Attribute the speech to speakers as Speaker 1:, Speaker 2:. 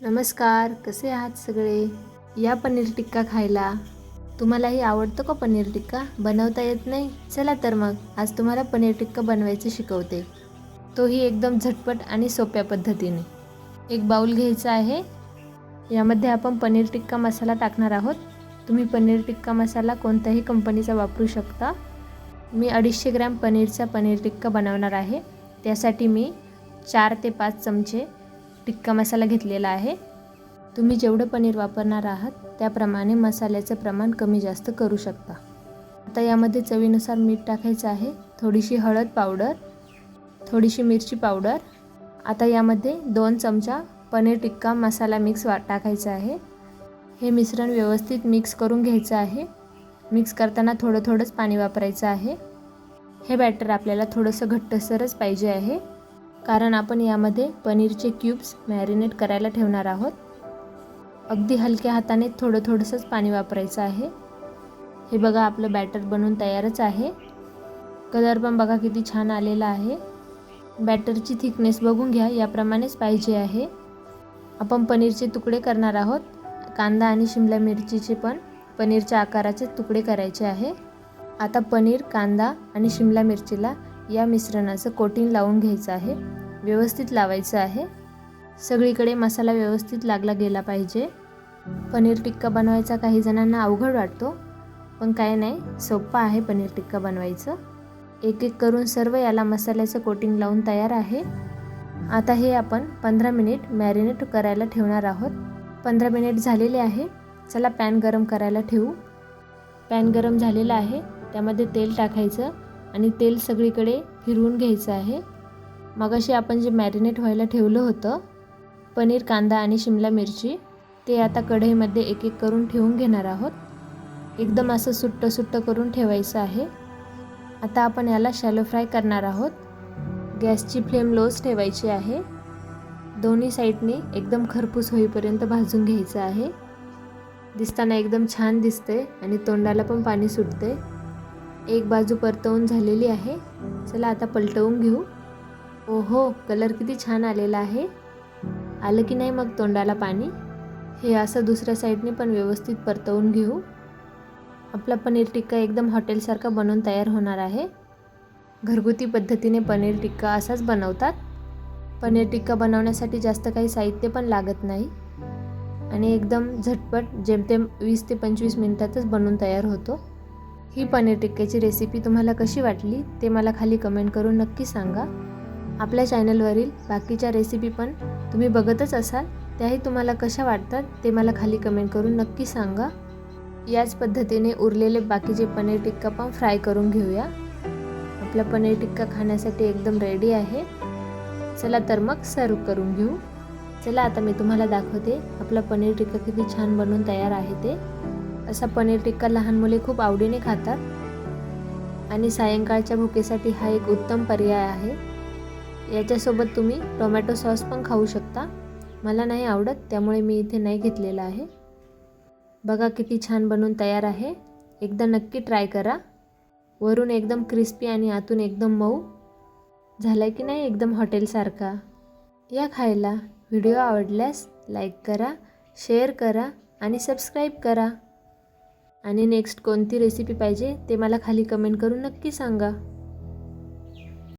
Speaker 1: नमस्कार कसे आहात सगळे? या पनीर टिक्का खायला. तुम्हालाही आवडतं का पनीर टिक्का? बनवता येत नाही? चला तर मग आज तुम्हाला पनीर टिक्का बनवायचे शिकवते. तोही एकदम झटपट आणि सोप्या पद्धतीने. एक बाऊल घ्यायचा आहे. यामध्ये आपण पनीर टिक्का मसाला टाकणार आहोत. तुम्ही पनीर टिक्का मसाला कोणत्याही कंपनीचा वापरू शकता. मी अडीचशे ग्रॅम पनीरचा पनीर टिक्का बनवणार आहे. त्यासाठी मी चार ते पाच चमचे टिक्का मसाला घेतलेला आहे. तुम्ही जेवढं पनीर वापरणार आहात त्याप्रमाणे मसाल्याचं प्रमाण कमी जास्त करू शकता. आता यामध्ये चवीनुसार मीठ टाकायचं आहे. थोडीशी हळद पावडर थोडीशी मिरची पावडर. आता यामध्ये दोन चमचा पनीर टिक्का मसाला मिक्स वा टाकायचा आहे. हे मिश्रण व्यवस्थित मिक्स करून घ्यायचं आहे. मिक्स करताना थोडं थोडंच पाणी वापरायचं आहे. हे बॅटर आपल्याला थोडंसं घट्टसरच पाहिजे आहे. कारण आपण यामध्ये पनीरचे क्यूब्स मॅरिनेट करायला ठेवणार आहोत. अगदी हलक्या हाताने थोडं थोडंसंच पाणी वापरायचं आहे. हे बघा आपलं बॅटर बनवून तयारच आहे. कलर पण बघा किती छान आलेला आहे. बॅटरची थिकनेस बघून घ्या याप्रमाणेच पाहिजे आहे. आपण पनीरचे तुकडे करणार आहोत. कांदा आणि शिमला मिरचीचे पण पनीरच्या आकाराचे तुकडे करायचे आहे. आता पनीर कांदा आणि शिमला मिरचीला या मिश्रणाचं कोटिंग लावून घ्यायचं आहे. व्यवस्थित लावायचं आहे. सगळीकडे मसाला व्यवस्थित लागला गेला पाहिजे. पनीर टिक्का बनवायचा काही जणांना अवघड वाटतो पण काय नाही सोप्पा आहे पनीर टिक्का बनवायचं. एक एक करून सर्व याला मसाल्याचं कोटिंग लावून तयार आहे. आता हे आपण पंधरा मिनिट मॅरिनेट करायला ठेवणार आहोत. पंधरा मिनिट झालेले आहे. चला पॅन गरम करायला ठेवू. पॅन गरम झालेलं आहे. त्यामध्ये तेल टाकायचं. आणि तेल सगळीकडे फिरवून घ्यायचं आहे. मगाशी आपण जे मॅरिनेट व्हायला ठेवलं होतं पनीर कांदा आणि शिमला मिरची ते आता कढईमध्ये एक एक करून ठेवून घेणार आहोत. एकदम असं सुट्टं सुट्टं करून ठेवायचं आहे. आता आपण याला शॅलो फ्राय करणार आहोत. गॅसची फ्लेम लोच ठेवायची आहे. दोन्ही साईडने एकदम खरपूस होईपर्यंत भाजून घ्यायचं आहे. दिसताना एकदम छान दिसते आणि तोंडाला पण पाणी सुटते एक बाजू परतवून झालेली आहे. चला आता पलटवून घेऊ. ओहो कलर किती छान आलेला आहे. आलं की नाही मग तोंडाला पाणी? हे असं दुसऱ्या साईडने पण व्यवस्थित परतवून घेऊ. आपला पनीर टिक्का एकदम हॉटेलसारखा बनवून तयार होणार आहे. घरगुती पद्धतीने पनीर टिक्का असाच बनवतात. पनीर टिक्का बनवण्यासाठी जास्त काही साहित्य पण लागत नाही. आणि एकदम झटपट जेमतेम वीस ते पंचवीस मिनटातच बनवून तयार होतो. ही पनीर टिक्क्याची रेसिपी तुम्हाला कशी वाटली ते मला खाली कमेंट करून नक्की सांगा. आपल्या चॅनलवरील बाकीच्या रेसिपी पण तुम्ही बघतच असाल त्याही तुम्हाला कशा वाटतात ते मला खाली कमेंट करून नक्की सांगा. याच पद्धतीने उरलेले बाकीचे पनीर टिक्का पण फ्राय करून घेऊया. आपला पनीर टिक्का खाण्यासाठी एकदम रेडी आहे. चला तर मग सर्व करून घेऊ. चला आता मी तुम्हाला दाखवते आपला पनीर टिक्का किती छान बनवून तयार आहे ते. असा पनीर टिक्का लहान मुले खूप आवडीने खातात. आणि सायंकाळच्या भुकेसाठी हा एक उत्तम पर्याय आहे. याच्यासोबत तुम्ही टोमॅटो सॉस पण खाऊ शकता. मला नाही आवडत त्यामुळे मी इथे नाही घेतलेला आहे. बघा किती छान बनवून तयार आहे. एकदा नक्की ट्राय करा. वरून एकदम क्रिस्पी आणि आतून एकदम मऊ. झाला की नाही एकदम हॉटेलसारखा? या खायला. व्हिडिओ आवडल्यास लाईक करा शेअर करा आणि सबस्क्राईब करा. आणि नेक्स्ट कोणती रेसिपी पाहिजे ते मला खाली कमेंट करून नक्की सांगा.